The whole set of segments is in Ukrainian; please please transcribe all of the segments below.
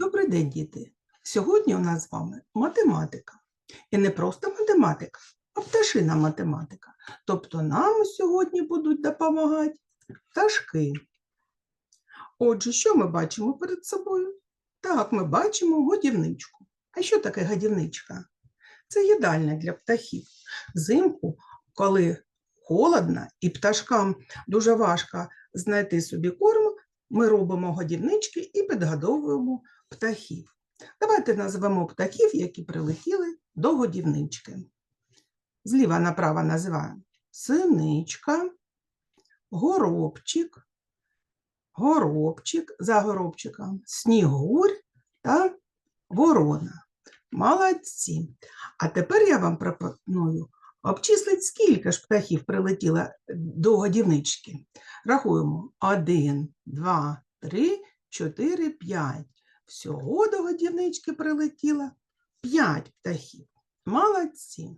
Добрий день, діти! Сьогодні у нас з вами математика. І не просто математика, а пташина математика. Тобто нам сьогодні будуть допомагати пташки. Отже, що ми бачимо перед собою? Так, ми бачимо годівничку. А що таке годівничка? Це їдальня для птахів. Взимку, коли холодно і пташкам дуже важко знайти собі корм, ми робимо годівнички і підгодовуємо птахів. Давайте назвемо птахів, які прилетіли до годівнички. Зліва направо називаємо синичка, горобчик, горобчик за горобчиком, снігурь та ворона. Молодці. А тепер я вам пропоную обчислити, скільки ж птахів прилетіло до годівнички. Рахуємо 1, 2, 3, 4, 5. Всього до годівнички прилетіло 5 птахів. Молодці.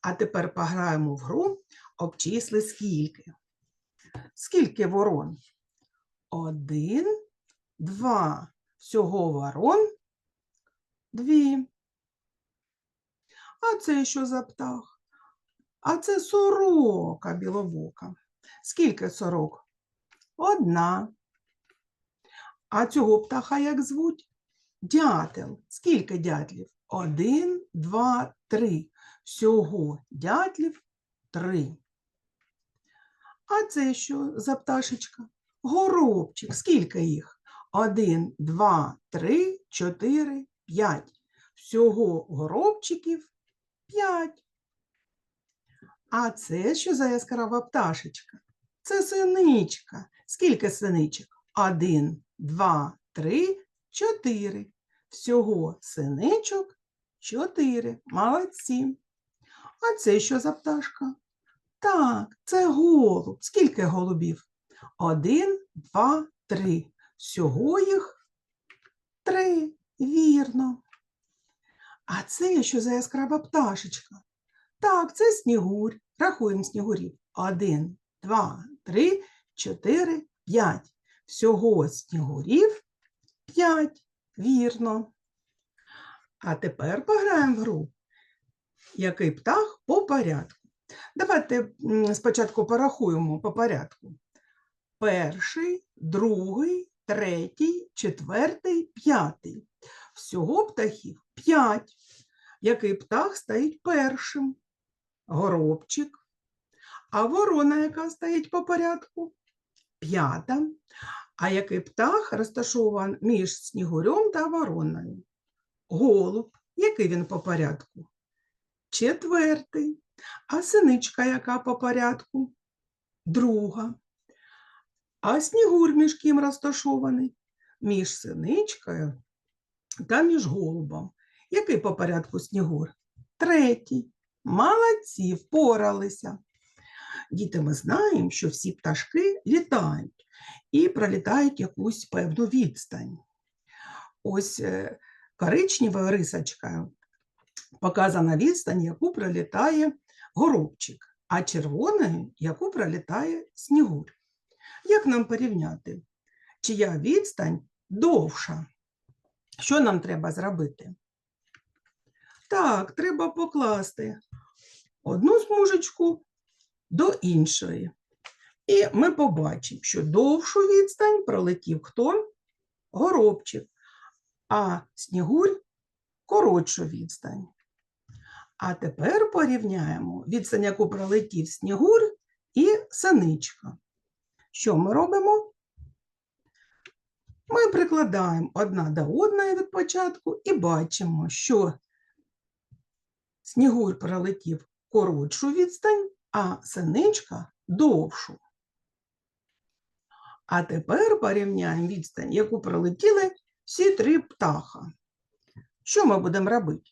А тепер пограємо в гру обчисли скільки. Скільки ворон? Один, два. Всього ворон дві. А це що за птах? А це сорока білобока. Скільки сорок? Одна. А цього птаха як звуть? Дятел. Скільки дятлів? Один, два, три. Всього дятлів три. А це що за пташечка? Горобчик. Скільки їх? Один, два, три, чотири, п'ять. Всього горобчиків п'ять. А це що за яскрава пташечка? Це синичка. Скільки синичок? Один, два, три, чотири. Всього синичок чотири. Молодці. А це що за пташка? Так, це голуб. Скільки голубів? Один, два, три. Всього їх три. Вірно. А це що за яскрава пташечка? Так, це снігурь. Рахуємо снігурів. Один, два, три, чотири, п'ять. Всього снігурів п'ять. Вірно. А тепер пограємо в гру. Який птах по порядку. Давайте спочатку порахуємо по порядку. Перший, другий, третій, четвертий, п'ятий. Всього птахів п'ять. Який птах стоїть першим? Горобчик. А ворона, яка стоїть по порядку? П'ята. А який птах розташований між снігурем та вороною? Голуб. Який він по порядку? Четвертий. А синичка яка по порядку? Друга. А снігур між ким розташований? Між синичкою та між голубом. Який по порядку снігур? Третій. Молодці, впоралися. Діти, ми знаємо, що всі пташки літають і пролітають якусь певну відстань. Ось е, коричнева рисочка показана відстань, яку пролітає горобчик, а червоною, яку пролітає снігур. Як нам порівняти, чия відстань довша? Що нам треба зробити? Так, треба покласти одну смужечку до іншої. І ми побачимо, що довшу відстань пролетів хто? Горобчик, а снігурь коротшу відстань. А тепер порівняємо відстань, яку пролетів снігур і синичка. Що ми робимо? Ми прикладаємо одна до одної від початку і бачимо, що снігур пролетів коротшу відстань, а синичка довшу. А тепер порівняємо відстань, яку пролетіли всі три птаха. Що ми будемо робити?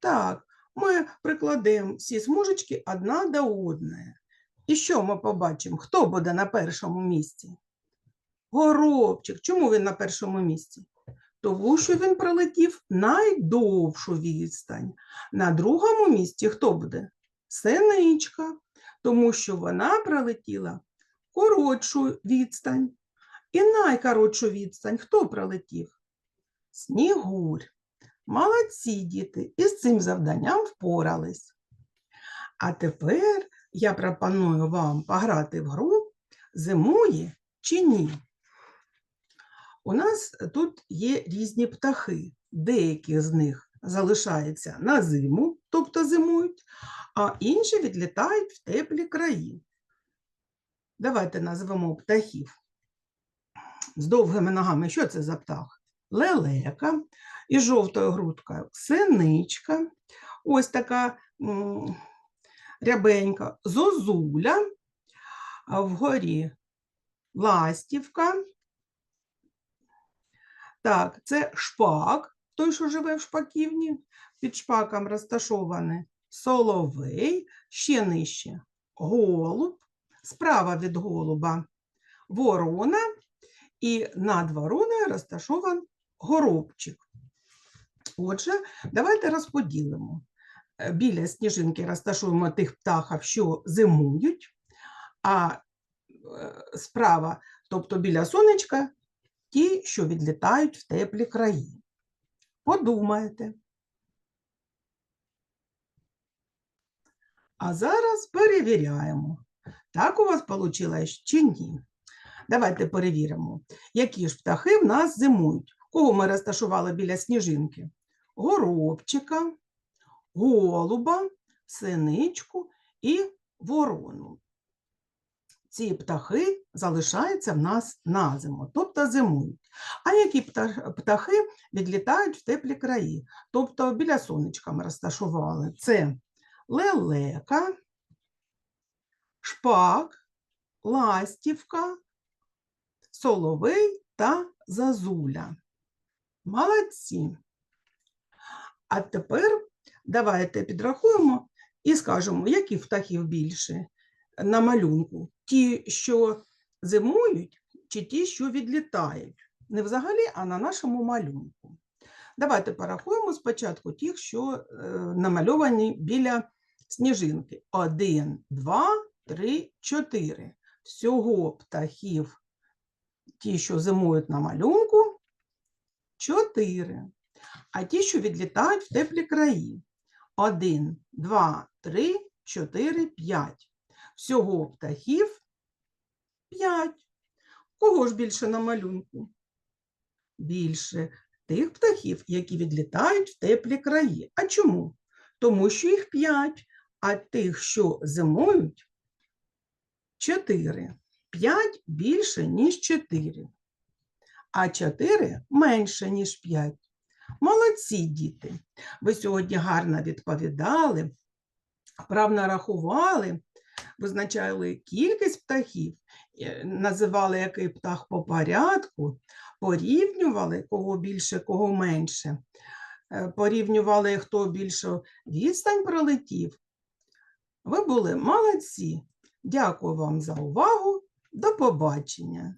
Так, ми прикладемо всі смужечки одна до одної. І що ми побачимо? Хто буде на першому місці? Горобчик. Чому він на першому місці? Тому що він пролетів найдовшу відстань. На другому місці хто буде? Синичка, тому що вона пролетіла коротшу відстань. І найкоротшу відстань хто пролетів? Снігурь. Молодці діти, із цим завданням впорались. А тепер я пропоную вам пограти в гру зимує чи ні. У нас тут є різні птахи. Деякі з них залишаються на зиму, тобто зимують, а інші відлітають в теплі краї. Давайте назвемо птахів з довгими ногами. Що це за птах? Лелека із жовтою грудкою синичка, ось така рябенька, зозуля, вгорі ластівка. Так, це шпак, той, що живе в шпаківні. Під шпаком розташований соловей, ще нижче голуб, справа від голуба ворона, і над вороною розташований горобчик. Отже, давайте розподілимо. Е, Біля сніжинки розташуємо тих птахів, що зимують, а е, справа, тобто біля сонечка, ті, що відлітають в теплі краї. Подумайте. А зараз перевіряємо, так у вас вийшло чи ні. Давайте перевіримо, які ж птахи в нас зимують. Кого ми розташували біля сніжинки? Горобчика, голуба, синичку і ворону. Ці птахи залишаються в нас на зиму, тобто зимують. А які птахи відлітають в теплі краї, тобто біля сонечка ми розташували? Це лелека, шпак, ластівка, соловей та зазуля. Молодці. А тепер давайте підрахуємо і скажемо, яких птахів більше на малюнку. Ті, що зимують, чи ті, що відлітають. Не взагалі, а на нашому малюнку. Давайте порахуємо спочатку тих, що е, намальовані біля сніжинки. Один, два, три, чотири. Всього птахів, ті, що зимують на малюнку, чотири. А ті, що відлітають в теплі краї. Один, два, три, чотири, п'ять. Всього птахів п'ять. Кого ж більше на малюнку? Більше тих птахів, які відлітають в теплі краї. А чому? Тому що їх п'ять, а тих, що зимують, чотири. П'ять більше, ніж чотири. А чотири менше, ніж п'ять. Молодці, діти! Ви сьогодні гарно відповідали, правильно рахували, визначали кількість птахів, е, називали який птах по порядку, порівнювали, кого більше, кого менше, е, порівнювали, хто більше відстань пролетів. Ви були молодці. Дякую вам за увагу. До побачення.